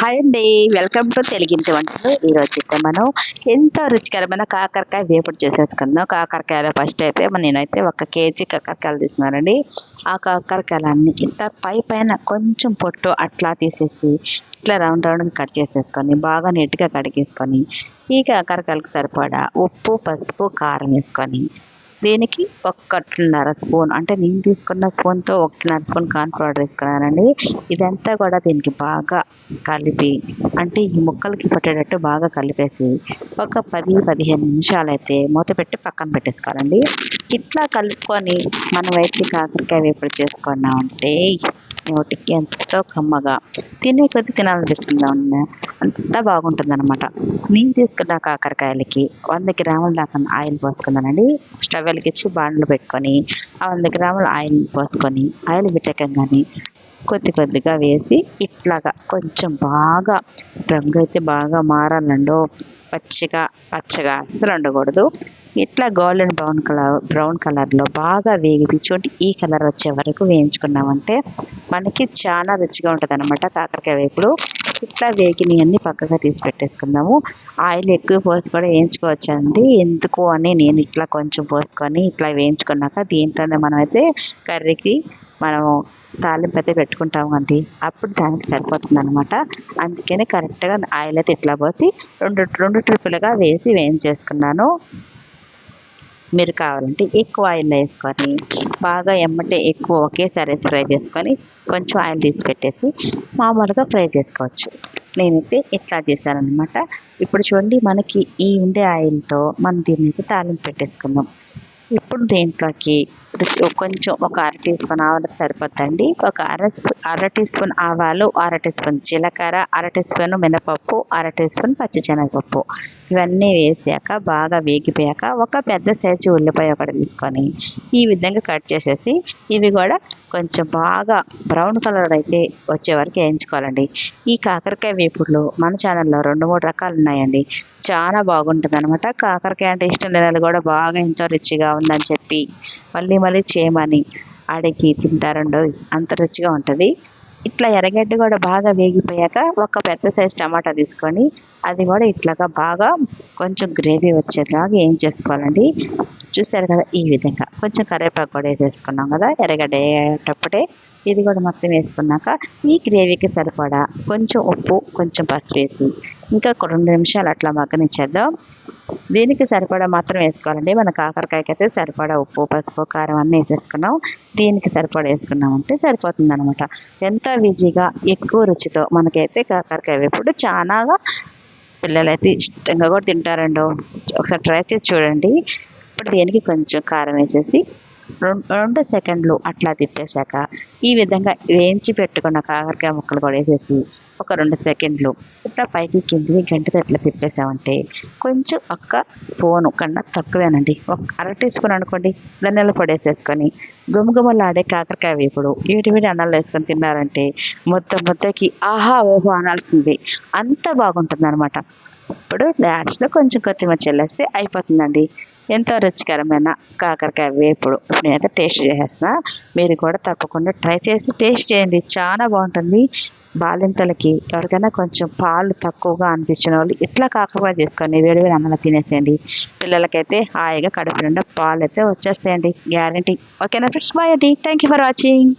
Hi అండి. Welcome to తెలుగింటి వంటలు. ఈరోజు అయితే మనం ఎంతో రుచికరమైన కాకరకాయ వేపుడు చేసేసుకుందాం. కాకరకాయలు ఫస్ట్ అయితే నేనైతే ఒక కేజీ కాకరకాయలు తీసుకున్నానండి. ఆ కాకరకాయలన్నీ ఇంత పై పైన కొంచెం పొట్టు అట్లా తీసేసి ఇట్లా రౌండ్ రౌండ్ కట్ చేసేసుకొని బాగా నీట్గా కడిగేసుకొని ఈ కాకరకాయలకు సరిపడా ఉప్పు పసుపు కారం వేసుకొని దీనికి? ఒక్కటిన్నర స్పూన్. అంటే నేను తీసుకున్న స్పూన్తో ఒకటిన్నర స్పూన్ కార్న్ పౌడర్ వేసుకున్నానండి ఇదంతా కూడా దీనికి బాగా కలిపి అంటే ఈ ముక్కలకి పట్టేటట్టు బాగా కలిపేసి ఒక పది పదిహేను నిమిషాలు అయితే మూత పెట్టి పక్కన పెట్టేసుకోవాలండి. ఇట్లా కలుపుకొని మనం అయితే కాకరకాయ వేపుడు చేసుకున్నామంటే నోటికి ఎంతో కమ్మగా తినే కొద్ది తినాలనిపిస్తుంది అంత బాగుంటుంది అనమాట నేను తీసుకున్న కాకరకాయలకి వంద గ్రాముల దాకా ఆయిల్ పోసుకున్నానండి. స్టవ్ వెలిగించి బాండ్లు పెట్టుకొని ఆ వంద గ్రాముల ఆయిల్ పోసుకొని ఆయిల్ పెట్టకంగానే కొద్ది కొద్దిగా వేసి ఇట్లాగా కొంచెం బాగా రంగు అయితే బాగా మారాలండో పచ్చిగా పచ్చగా అసలు ఉండకూడదు ఇట్లా గోల్డెన్ బ్రౌన్ కలర్ బ్రౌన్ కలర్లో బాగా వేగిపించుకుంటే ఈ కలర్ వచ్చే వరకు వేయించుకున్నామంటే మనకి చాలా రుచిగా ఉంటుంది అనమాట కాకరకాయ వేపుడు. ఇట్లా వేగినవన్నీ పక్కగా తీసి పెట్టేసుకుందాము. ఆయిల్ ఎక్కువ పోసి కూడా వేయించుకోవచ్చండి. ఎందుకు అని నేను ఇట్లా కొంచెం పోసుకొని ఇట్లా వేయించుకున్నాక దీంట్లోనే మనమైతే కర్రీకి మనము తాలింపు అయితే పెట్టుకుంటాము అండి. అప్పుడు దానికి సరిపోతుంది అనమాట అందుకని కరెక్ట్గా ఆయిల్ అయితే ఇట్లా పోసి రెండు రెండు ట్రిప్పులుగా వేసి వేయించేసుకున్నాను. మీరు కావాలంటే ఎక్కువ ఆయిల్ వేసుకొని బాగా ఎమ్మటే ఎక్కువ ఒకేసారి ఫ్రై చేసుకొని కొంచెం ఆయిల్ తీసి పెట్టేసి మామూలుగా ఫ్రై చేసుకోవచ్చు. నేనైతే ఇట్లా చేశానమాట ఇప్పుడు చూడండి మనకి ఈ ఉండే ఆయిల్తో మనం దీన్ని అయితే తాలింపు పెట్టేసుకుందాం. ఇప్పుడు దీంట్లోకి? కొంచెం ఒక అర టీ స్పూన్ ఆవాలు సరిపోద్దండి. ఒక అర అర టీ స్పూన్ ఆవాలు అర టీ స్పూన్ జీలకర్ర అర టీ స్పూన్ మినపప్పు అర టీ స్పూన్ పచ్చిశనగపప్పు. ఇవన్నీ వేసాక బాగా వేగిపోయాక ఒక పెద్ద సైజు ఉల్లిపాయ ఒకటి తీసుకొని ఈ విధంగా కట్ చేసేసి ఇవి కూడా కొంచెం బాగా బ్రౌన్ కలర్ అయితే వచ్చే వరకు వేయించుకోవాలండి. ఈ కాకరకాయ వేపుడులో మన ఛానల్లో రెండు మూడు రకాలు ఉన్నాయండి. చాలా బాగుంటుంది అనమాట కాకరకాయ అంటే ఇష్టం లేని కూడా బాగా ఎంతో రుచిగా ఉందని చెప్పి మళ్ళీ మళ్ళీ చేయమని అడిగి తింటారండో అంత రుచిగా ఉంటుంది. ఇట్లా ఎర్రగడ్డ కూడా బాగా వేగిపోయాక ఒక పెద్ద సైజ్ టమాటా తీసుకొని అది కూడా ఇట్లాగా బాగా కొంచెం గ్రేవీ వచ్చేలాగా ఏం చేసుకోవాలండి? చూసారు కదా ఈ విధంగా. కొంచెం కరివేపాకు కూడా వేసేసుకున్నాం కదా ఎర్రగడ్డ వేయేటప్పుడే ఇది కూడా మొత్తం వేసుకున్నాక ఈ గ్రేవీకి సరిపడా కొంచెం ఉప్పు కొంచెం పసుపు వేసి ఇంకా రెండు నిమిషాలు అట్లా మగ్గనిచ్చేద్దాం. దీనికి సరిపడా మాత్రం వేసుకోవాలండి. మన కాకరకాయకి అయితే సరిపడా ఉప్పు పసుపు కారం అన్నీ వేసేసుకున్నాం. దీనికి సరిపడా వేసుకున్నామంటే సరిపోతుంది అనమాట ఎంత ఈజీగా ఎక్కువ రుచితో మనకైతే కాకరకాయ వేపుడు చాలాగా పిల్లలైతే ఇష్టంగా కూడా తింటారండి. ఒకసారి ట్రై చేసి చూడండి. ఇప్పుడు దీనికి కొంచెం కారం వేసేసి రెండు సెకండ్లు అట్లా తిప్పేశాక ఈ విధంగా వేయించి పెట్టుకున్న కాకరకాయ ముక్కలు కూడా వేసేసి ఒక రెండు సెకండ్లు ఇట్లా పైకి కిందికి గంటతో ఇట్లా తిప్పేసామంటే కొంచెం ఒక్క స్పూను కన్నా తక్కువేనండి. ఒక అర టీ స్పూన్ అనుకోండి ధనియాల పొడి వేసేసుకొని గుమగుమలాడే కాకరకాయ వేపుడు వీటి వీటి అన్నాలు వేసుకొని తిన్నారంటే మొత్తం మొత్తకి ఆహా ఓహో అనాల్సింది. అంత బాగుంటుంది అనమాట ఇప్పుడు లాస్ట్లో కొంచెం కొత్తిమీర చెల్లేస్తే అయిపోతుందండి. ఎంతో రుచికరమైన కాకరకాయ వేపుడు నేనైతే టేస్ట్ చేసేస్తున్నా. మీరు కూడా తప్పకుండా ట్రై చేసి టేస్ట్ చేయండి. చాలా బాగుంటుంది. బాలింతలకి ఎవరికైనా కొంచెం పాలు తక్కువగా అనిపించిన వాళ్ళు ఇట్లా కాకరకాయ చేసుకొని వేడి వేడి అన్నంలో తినేసేయండి. పిల్లలకైతే హాయిగా కడుపు నిండా పాలు అయితే వచ్చేస్తాయండి గ్యారంటీ ఓకేనా ఫ్రెండ్స్ బాయ్ అండి. Thank you for watching